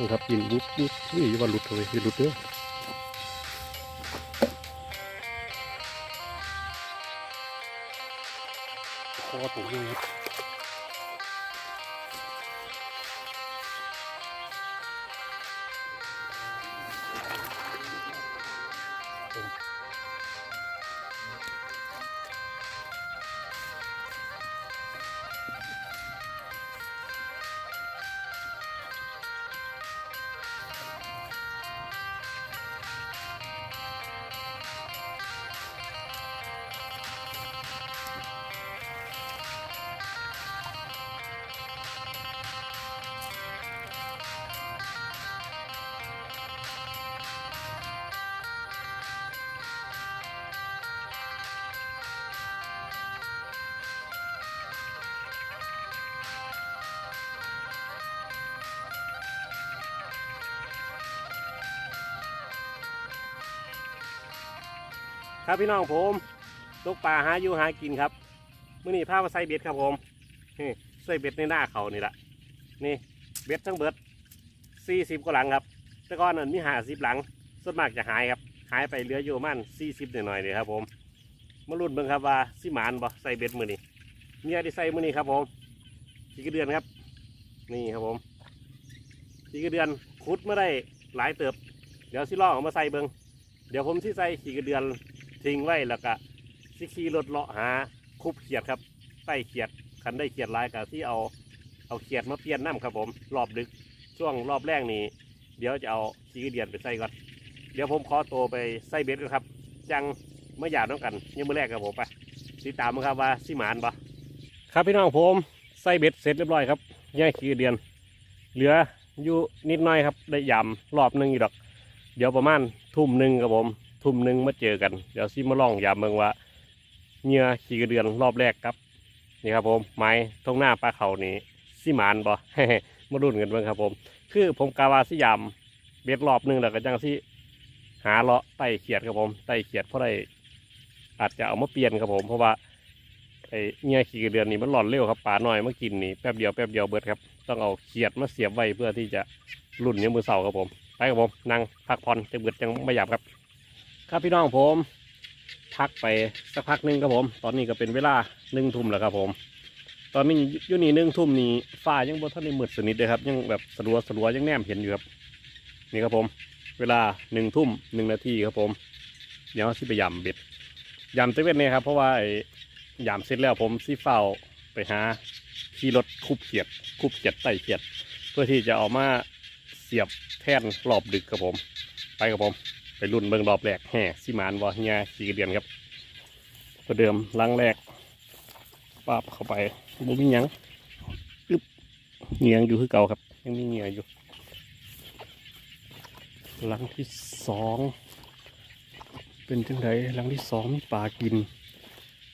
นี่ครับยินบุ๊บบุ๊บนี่ว่าหลุดเลยอย่หลุดเด้อคอผมนี่ครับ ครับพี่น้องผมตกปลาหาอยู่หากินครับมื่อนี้พามาใส่เบ็ดครับผมนี่ใส่เบ็ดในหน้าเขานี่แหละนี่เบ็ดทั้งเบิดสี่สิบกว่าหลังครับ แต่ก่อนนั้นมีหาสิบหลังส่วนมากจะหายครับ หายไปเหลืออยู่มันสี่สิบหน่อยๆเลยครับผมมาลุ้นเบิ่งครับว่าสิหมานบ่ใส่เบ็ดมือนี้เมียได้ใส่มือนี้ครับผมสี่กระเดือนครับ นี่ครับผมสี่กระเดือนขุดไมาได้หลายเติบ เดี๋ยวสิล่องเอามาใส่เบิ่งเดี๋ยวผมสิใส่ขี่กระเดือน ทิ้งไว้แล้วก็สิขี่รถเลาะหาคุบเขียดครับใต้เขียดคันได้เขียดลายกับที่เอาเอาเขียดมาเปลี่ยนน้ำครับผม รอบดึกช่วงรอบแรกนี้ เดี๋ยวจะเอาขี้เดียนไปใส่ก่อนเดี๋ยวผมขอตัวไปใส่เบ็ดกันครับ จังไม่หยาดน้องกันยังมือแรกครับผมไปติดตามมาครับว่าสิหมานปะครับพี่น้องผมใส่เบ็ดเสร็จเรียบร้อยครับย่ายขี้เดียน เหลืออยู่นิดหน้อยครับได้ยำรอบหนึ่งอยู่ดอก เดี๋ยวประมาณทุ่มหนึ่งครับผม ทุ่มหนึ่งมาเจอกัน เดี๋ยวซิมาลองยามเมืองว่าเหงื่อขี่กระเดือนรอบแรกครับ นี่ครับผมไม้ตรงหน้าปลาเขานี่สิมานบ่มาดุนกันเบิ่งครับผม คือผมกาวาสิยามเบ็ดรอบหนึ่งแล้วก็จังสิหาเลาะไต่เขียดครับผมไต่เขียดเพราะได้อาจจะเอามาเปลี่ยนครับผม เพราะว่าไอ้เหงื่อขี่กระเดือนนี่มันหลอนเร็วครับปลาหน่อยมากินนี่แป๊บเดียวแป๊บเดียวเบิดครับต้องเอาเขียดมาเสียบไว้เพื่อที่จะรุ่นยามมือเสาครับผม ไปครับผมนั่งพักผ่อนจะเบิดจังไม่หยาบครับ ครับพี่น้องผมพักไปสักพักหนึงครับผม ตอนนี้ก็เป็นเวลาหนึ่งทุ่มแล้วครับผม ตอนนี้อยู่นี่หนึ่งทุ่มนี่ฟ้ายังบ่ทันได้มืดสนิทเลยครับยังแบบสลัวสลัวยังแนมเห็นอยู่ครับนี่ครับผม เวลาหนึ่งทุ่มหนึ่งนาทีครับผม เดี๋ยวสิไปยำเบ็ดยำเซเวนเนี่ยครับ เพราะว่าไอ้ยำเสร็จแล้วผมสิเฝ้าไปหาขี่รถคุบเขียด คุบเขียดไต่เขียด เพื่อที่จะเอามาเสียบแท่นรอบดึกครับผม ไปครับผม ไปรุ่นเบิ่งรอบแรกแห่สิมานวอเฮียสีกระเดียนครับประเดิมลังแรกปาบเข้าไปบ่มีหยังอึบเงียงอยู่คือเก่าครับ ยังมีเงียอยู่ลังที่สองเป็นจังไดลังที่สองมีปลากิน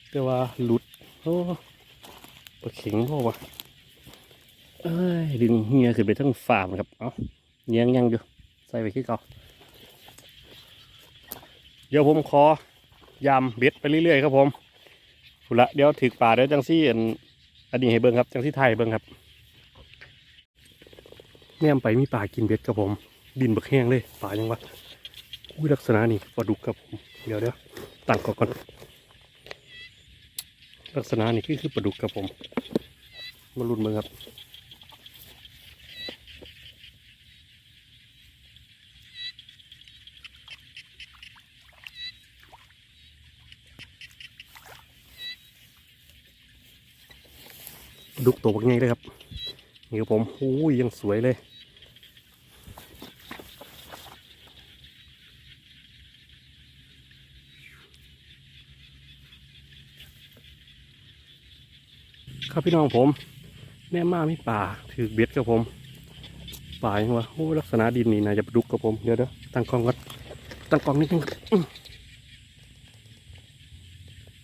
แต่ว่าหลุดโอ้ปลาเข็งพ่อวะเอ้ยดึงเฮียขึ้นไปทั้งฝ่ามครับ เอ้าเงียงยังอยู่ ใส่ไปคือเก่า เดี๋ยวผมขอยำเบ็ดไปเรื่อยๆครับผมพุละเดี๋ยวถึกป่าเดี๋ยวจังซี่อันอันนี้ให้เบิ่งครับ จังซี่ไทยเบิ่งครับแนมไปมีป่ากินเบ็ดครับผมดินบักแห้งเลยป่ายังวะอุ้ยลักษณะนี่ปลาดุกครับผมเดี๋ยวเดี๋ยวตั้งก่อนก่อนลักษณะนี่คือคือปลาดุกครับผมมาลุ้นเบิ่งครับ ดุกตัวบักไงเลยครับนี่ครับผมโอ้ยยังสวยเลยครับพี่น้องผมแม่มาไม่ป่าถือเบ็ดครับผม ป่ายังวะโอ้ลักษณะดินนี่น่าจะปลาดุกครับผมเดี๋ยวเดี๋ยวตั้งกล้องก่อนตั้งกล้องนิดนึงครับ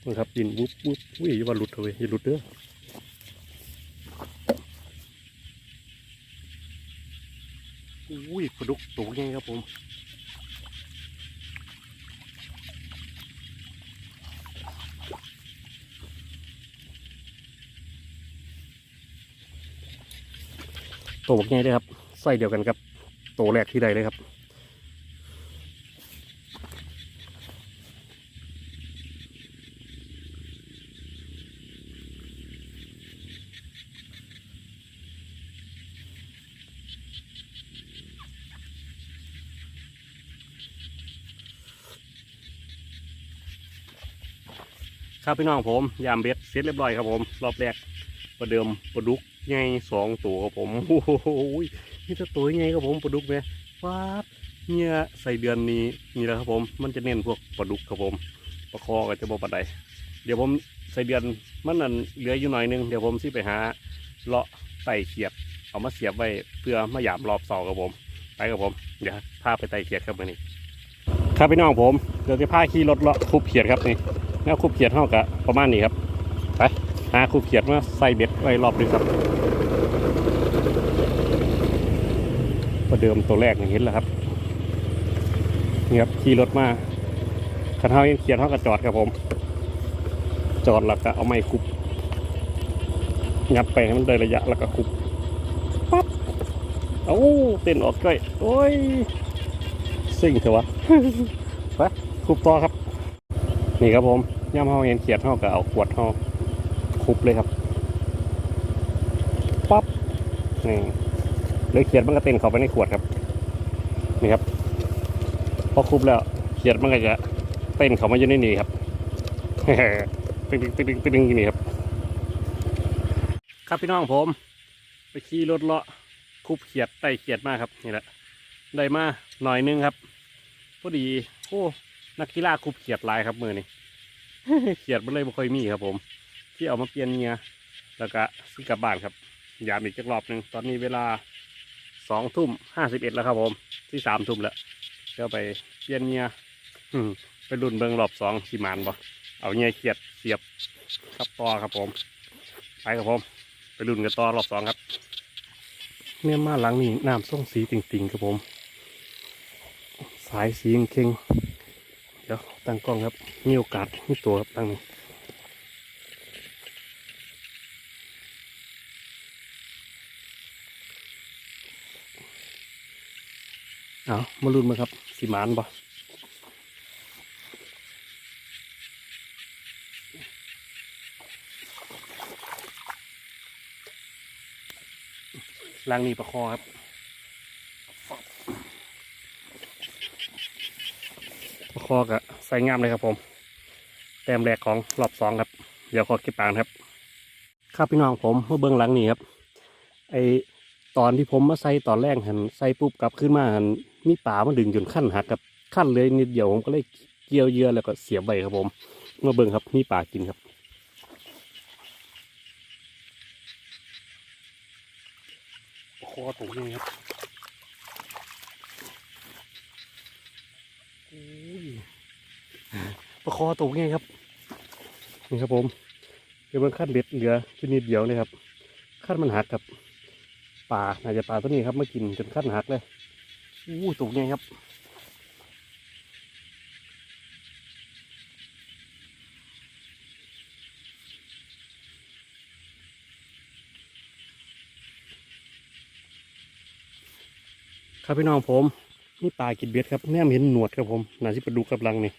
นี่ครับดินวุบวุบอุ้ยอย่าว่าหลุดเลยอย่าหลุดเด้อ ยปลาดุกตัวใหญ่ครับผมตัวบักใหญ่เลยครับไส้เดียวกันครับโตแรกที่ใดเลยครับ ครับพี่น้องผมยามเบ็ดเสร็จเรียบร้อยครับผม รอบแรกประเดิมปลาดุกใหญ่สองตัวครับผมโอ้โหนี่จะตัวใหญ่ครับผมปลาดุกเนี่ยว้าบเนี่ยใส่เดือนนี้นี่แหละครับผม มันจะเน้นพวกปลาดุกครับผมปลาคอก็จะบ่ปลาใดเดี๋ยวผมใส่เดือนมันนั่นเหลืออยู่หน่อยนึงเดี๋ยวผมสิไปหาเลาะไต่เขียดเอามาเสียบไว้เพื่อมาหยามรอบเสาครับผม ไปครับผมเดี๋ยวพาไปไต่เขียดครับวันนี้ครับพี่น้องผมเดี๋ยวจะพาขี่รถเลาะคุบเขียดครับนี่ แนวคูบเขียดเท่ากับประมาณนี้ครับ ไป หาคูบเขียดมาใส่เบ็ดไว้รอบดึงครับประเดิมตัวแรกเห็นแล้วครับนี่ครับขี่รถมาขันเท้ายังเขียดเท่ากับจอดครับผม จอดแล้วก็เอาไม้คุบงับไปให้มันได้ระยะแล้วก็คุบปั๊บเอ้าเต้นออกก้อยโอ้ยซิ่งเถอะวะไปคุบต่อครับ นี่ครับผมย่ำเฮาเห็นเขียดเฮาก็เอาขวดเฮาคุบเลยครับปั๊บนี่เลยเขียดมันก็เต้นเข้าไปในขวดครับ นี่ครับพอคุบแล้วเขียดมันก็จะเต้นเข้ามาอยู่ในนี่ครับตึ้งตึ้งตึ้งตึ้งตึ้งนี่ครับ ครับพี่น้องผม ไปขี่รถเลาะคุบเขียดไต่เขียดมากครับนี่แหละได้มาหน่อยนึงครับพอดีโอ้ นักกีฬาคุบเขียดลายครับมือนี่เขียดมันเลยไม่ค่อยมีครับผม ที่เอามาเปลี่ยนเงียแล้วก็ซื้อกลับบ้านครับ ยามอีกจักรอบหนึ่งตอนนี้เวลาสองทุ่มห้าสิบเอ็ดแล้วครับผม ที่สามทุ่มแล้วเดี๋ยวไปเปลี่ยนเงียอืมไปรุ่นเบิงรอบสองสีมานบ่เอาเงียเขียดเสียบครับต่อครับผม ไปครับผม ไปรุ่นกันต่อรอบสองครับเนี่ยมาหลังนี่น้ำส้มสีติ่งๆครับผม สายสีเข่ง ตั้งกล้องครับ มีโอกาสมีตัวครับตั้งนี้เอามาลุ้นมาครับ สีมานบ่ลังนี้ประคอครับประคอกะ ใส่งามเลยครับผม แต้มแรกของรอบสองครับ เดี๋ยวขอเก็บปานครับ ครับพี่น้องผมเมื่อเบื้องหลังนี่ครับ ไอตอนที่ผมมาใส่ตอนแรกหันใส่ปุ๊บกลับขึ้นมาหันมีป่ามันดึงจนขั้นหักกับขั้นเลยนิดเดียวผมก็เลยเกี่ยวเยื่อแล้วก็เสียบไว้ครับผมเมื่อเบื้องครับมีป่ากินครับคอตรงนี้ครับโอ้ย ประคอตรงครับนี่ครับผมเดี๋ยวมันขั้นเบ็ดเหลือแค่นิดเดียวเลยครับขั้นมันหักครับป่าน่าจะป่าตัวนี้ครับมากินจนขั้นหักเลยอู้ตรงครับครับพี่น้องผมนี่ปลากินเบ็ดครับแนมเห็นหนวดครับผมน่าสิปลาดุกกับลังนี่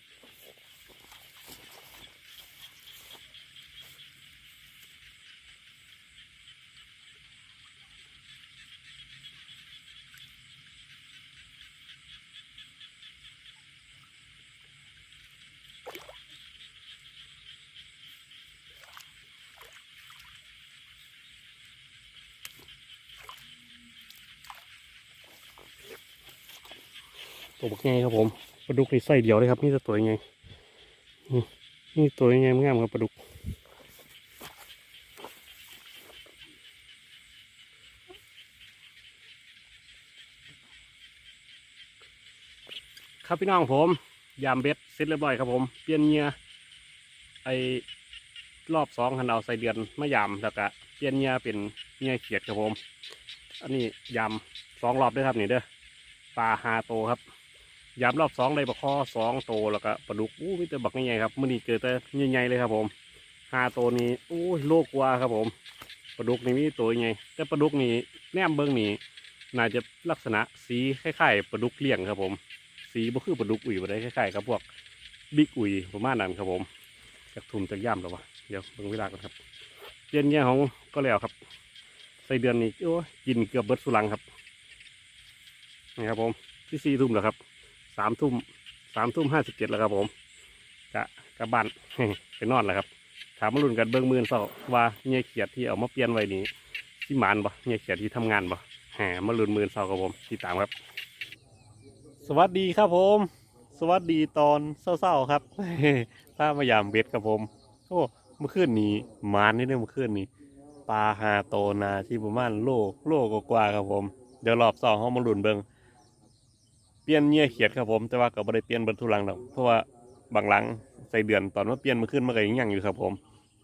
ตัวบักไงครับผมปลาดุกนี่ไส้เดียวเลยครับ นี่จะตัวยังไงนี่ตัวยังไงงามครับปลาดุกครับพี่น้องผมยามเบ็ดเสร็จเรียบร้อยครับผม เปลี่ยนเงียไอรอบสองหันเอาใส่เดือนมายามแล้วก็เปลี่ยนเงียเป็นเงียเขียดครับผม อันนี้ยามสองรอบด้วยครับนี่เด้อปลาฮาโตครับ ยามรอบสองได้ปลาคอสองโตแล้วก็ปลาดุกอู้มีแต่บักใหญ่ครับมื่อนี้เจอแต่ใหญ่ๆเลยครับผมห้าตัวนี้อู้โลกว่าครับผมปลาดุกนี่มีตัวใหญ่แต่ปลาดุกนี่แนมเบิ้งนี่น่าจะลักษณะสีคล้ายๆปลาดุกเลี้ยงครับผม สีบ่คือปลาดุกอุ่ยบ่ได้คล้ายๆกับพวกบิ๊กอุ่ยประมาณนั้นครับผมจากทุ่มจากย่ำแล้ววะเดี๋ยวเบิ่งเวลากันครับเย็นแย่ของก็แล้วครับใส่เดือนนี้โอ้กินเกือบเบิดสุรังครับนี่ครับผมที่สี่ทุ่มแล้วครับ สามทุ่มสามทุ่มห้าสิบเจ็ดแล้วครับผมกะกะบ้านไปนอนแล้วครับ ถามมาลุ้นกันเบิ้งมือเศร้าว่าเงี้ยเขียดที่เอามาเปลี่ยนไว้นี้ที่หมานบ่เงี้ยเขียดที่ทำงานบ่แหมมาลุ้นมือเศร้ากับผมติดตามครับ สวัสดีครับผม สวัสดีตอนเศร้าๆครับถ้ามายามเบ็ดครับผมโอ้เมื่อคืนนี้หมานนี่เนี่ยเมื่อคืนนี้ปลาหาโตนาที่ประมาณโลโลกกว่าครับผม เดี๋ยวรอบสองห้องมาลุ้นเบิ้ง เปลี่ยนเงี้ยเขียดครับผม แต่ว่าก็ไม่ได้เปลี่ยนเบิดทุลังดอกเพราะว่าบางหลังใส่เดือนตอนมาเปลี่ยนมื่อคืนมันก็ยังยังอยู่ครับผม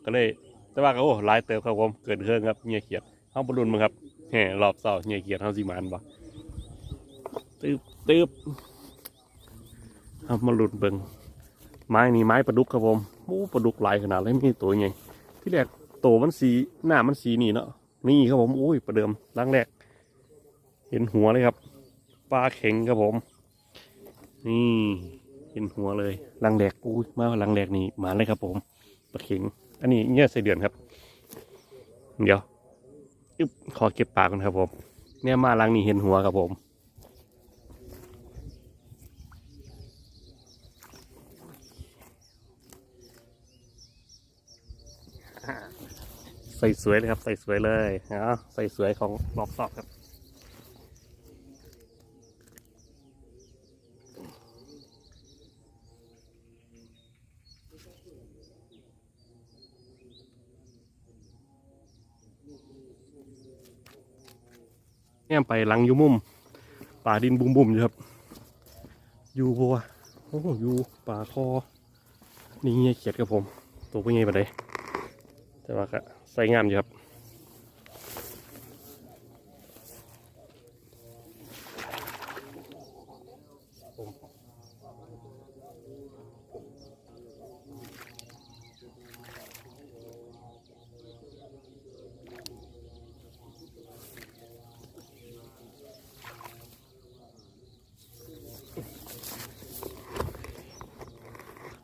ก็เลยแต่ว่าก็โอ้หลายเติบครับผมเกินเครื่องครับเงี้ยเขียดห้องบอลลูนมั้งครับแหมรอบเสาเงี้ยเขียดห้องสีมานบ่ตึบตึบเอามาหลุดเบิงไม้นี่ไม้ปลาดุกครับผมโอ้ปลาดุกหลายขนาดเลยมีตัวใหญ่ที่แรกโตมันสีหน้ามันสีนี่เนาะนี่ครับผมโอ้ยประเดิมรังแรก เห็นหัวเลยครับปลาเข็งครับผม นี่เห็นหัวเลยรังแรกอุ้ยมารังแรกนี่มาเลยครับผมปลาเข็ง อันนี้เงี้ยใส่เดือนครับ เดี๋ยวอึ๊บขอเก็บปากก่อนครับผม เนี่ยมาลังนี้เห็นหัวครับผมใส่สวยเลยครับ ใส่สวยเลยเอาใส่สวยของรอบสอบครับ เนี่ไปหลังอยู่มุมป่าดินบุ่มบุ่มอยู่ครับ อยู่บัวโอ้อยู่ป่าคอ นี่เงี้ยเขียดครับผม ตัวเป็นไงบ้างเลยแต่ว่าก็ใส่งามอยู่ครับ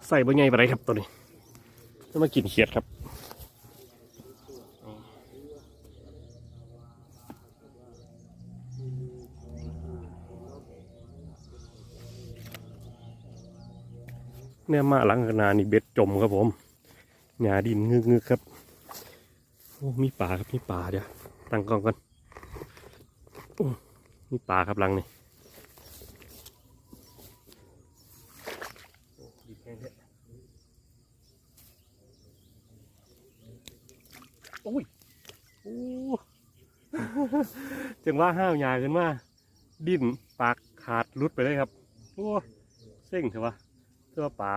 ใส่บะไงบ้างเลยครับตัวนี้จะมากินเขียดครับเนี่ยมาหลังขนานี่เบ็ดจมครับผมหญ้าดินงึกงึกครับโอ้มีป่าครับมีป่าเดี๋ยวตั้งกล้องกันโอ้มีป่าครับหลังนี่โอ้ดินแห้งแท้ โอ้ยโอ้จังว่าห้าวหญ้าขึ้นมาดินปากขาดรุดไปเลยครับโอ้เซ็งเถอะวะตัวปลา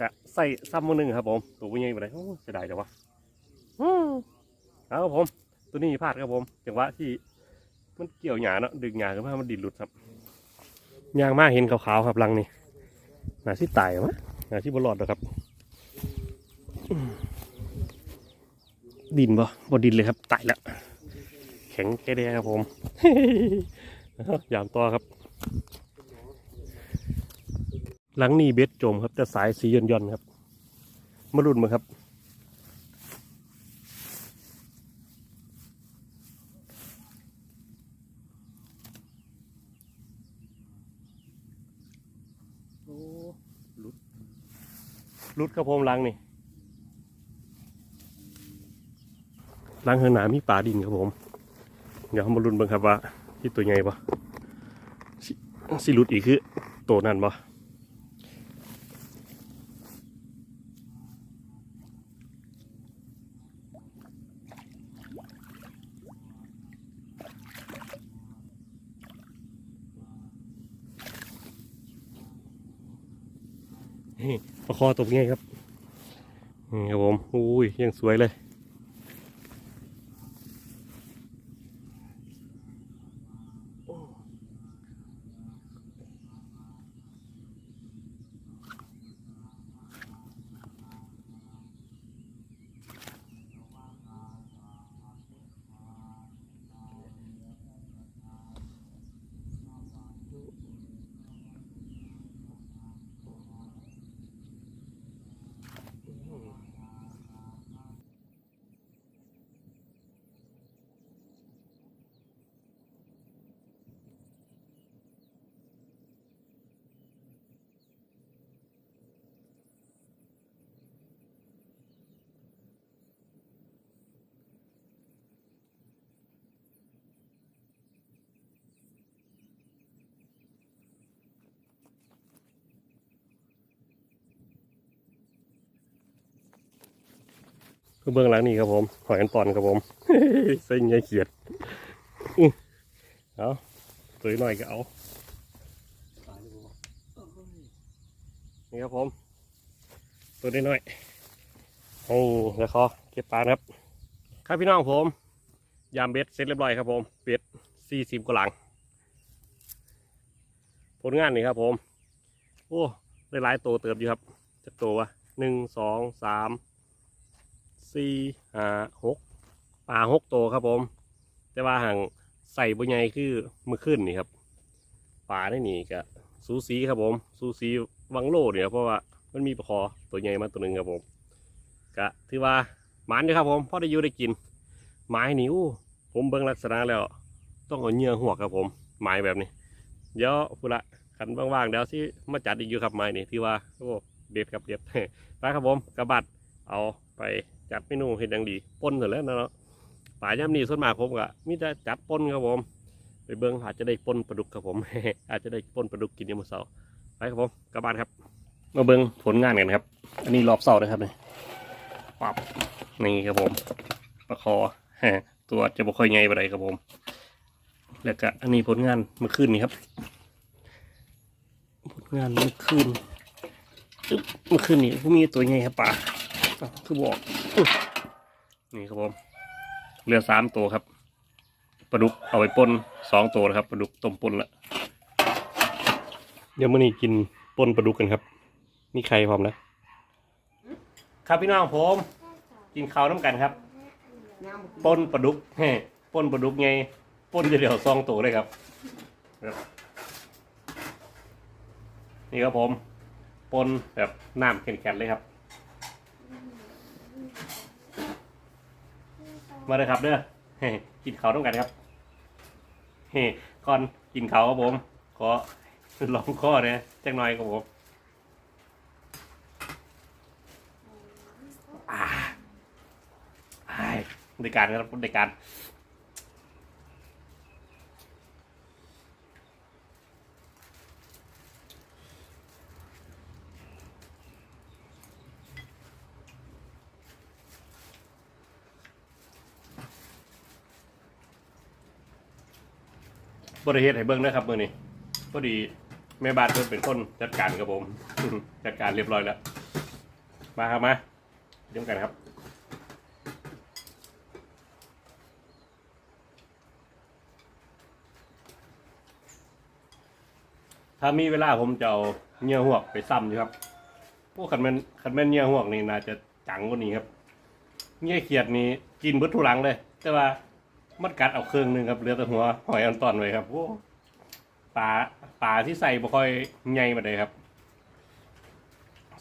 กะใส่ซ้ำมือหนึ่งครับผม ตัวใหญ่ไปเลยโอ้เสียดายจังวะอืมเอาครับผม ตัวนี้พลาดครับผมจังหวะที่มันเกี่ยวหยาเนาะดึงหยาขึ้นมามันดินหลุดครับยางมากเห็นขาวๆครับรังนี่หนาที่ตายมะหนาที่บรอดหรอครับ ดินบ่บดินเลยครับตายแล้วแข็งแค่เดียครับผมเอายามต่อครับ หลังนี้เบ็ดจมครับ แต่สายสีย่อนๆครับมารุ่นมาครับโอ้ลุดลุดครับผมหลังนี่ หลังข้างหน้ามีป่าดินครับผม เดี๋ยวเรามาลุ้นเบิ่งครับว่าที่ตัวใหญ่ปะสิสิหลุดอีกคือตัวนั่นปะประคอตบง่ายครับนี่ครับผม อุ้ย ยังสวยเลย เบื้องหลังนี่ครับผมหอยอันปอนครับผมเส้นใหญ่เขียดเอาตัวน้อยก็เอานี่ครับผม ตัวน้อยๆนี่แล้วขอเก็บปลาครับ ครับพี่น้องผม ยามเบ็ดเสร็จเรียบร้อยครับผม เบ็ดสี่สิบกว่าหลัง ผลงานนี่ครับผม โอ้ได้หลายตัวเติบอยู่ครับจากตัววะหนึ่งสองสาม สี่ห้าหกปลาหกตัวครับผม แต่ว่าห่างใส่บุญใหญ่คือมือขึ้นนี่ครับปลาได้นี่ก็สูสีครับผมสูสีวังโลเนี่ยเพราะว่ามันมีปลาคอตัวใหญ่มาตัวหนึ่งครับผมก็ถือว่าหมันอยู่ครับผมพอได้อยู่ได้กินไม้นี่อู้ผมเบิ่งลักษณะแล้ว ต้องเอาเหยื่อหัวครับผมไม้แบบนี้ เดี๋ยวพุละขันว่างๆเดี๋ยวที่มาจัดอีกอยู่ครับไม้นี่ที่ว่าโอ้เด็ดครับเด็ดไปครับผมกระบัดเอาไป จัดเมนูเห็ดดังดีปนเสร็จแล้วนะเนาะป่าย่ำนี่ส่วนมากผมก็มีแต่จัดปนครับผม ไปเบิ้งอาจจะได้ปนปลาดุกครับผม อาจจะได้ปนปลาดุกกินยามมื้อเสาร์ไปครับผมกระบัดครับ มาเบิ้งผลงานกันครับ อันนี้รอบเสาร์นะครับนี่ปับนี่ครับผมปลาคอตัวจะบ่ค่อยใหญ่ปานครับผม แล้วก็อันนี้ผลงานเมื่อคืนนี้ครับ ผลงานเมื่อคืนเมื่อคืนนี้ผมมีตัวใหญ่ครับป่าคือบอก นี่ครับผมเหลือสามตัวครับปลาดุกเอาไปปนสองตัวนะครับปลาดุกต้มปนละเดี๋ยวมื่อนี้กินปนปลาดุกกันครับ มีใครพร้อมนะครับพี่น้องผม กินข้าวน้ำกันครับปนปลาดุกแฮ่ปนปลาดุกไงปนจะเดียวซองตัวเลยครับครับนี่ครับผมปนแบบน้ำแข็งๆเลยครับ มาเลยครับเด้อกินเขาต้องกันครับเฮ้ก่อนกินเขาครับผมขอลองข้อเนี่ยจังหน่อยครับผมอ่าไอ้ในการครับในการ บริเหตุให้เบิ้งนะครับมือนี้พอดีแม่บ้านเพิ่นเป็นคนจัดการครับผม จัดการเรียบร้อยแล้ว มาครับมาเริ่มกันครับถ้ามีเวลาผมจะเอาเนื้อหวกไปซ้ำอยู่ครับ พวกขันแม่นขันแม่นเนื้อหวกนี่น่าจะจังกว่านี้ครับเนื้อเขียดนี่กินเบิดทุลังเลย แต่ว่า มันกัดเอาเครื่องหนึ่งครับเหลือแต่หัวหอยอันตอนไว้ครับโอ้ปลาปลาที่ใส่บ่ค่อยใหญ่มาเลยครับ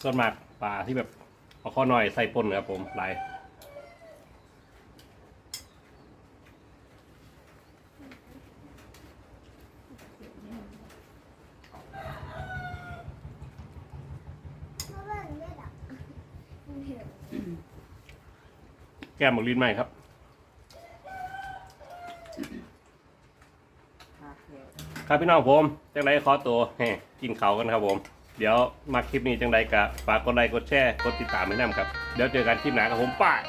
ส่วนมากปลาที่แบบเอาข้อหน่อยใส่ปนครับผมหลายแก้มหมกลิ้นใหม่ครับ ครับพี่น้องผมจังไรขอตัวแห่กินเขากันครับผม เดี๋ยวมาคลิปนี้จังไรกะฝากกดไลค์กดแชร์กดติดตามให้นำครับ เดี๋ยวเจอกันคลิปหน้าครับผมป้าย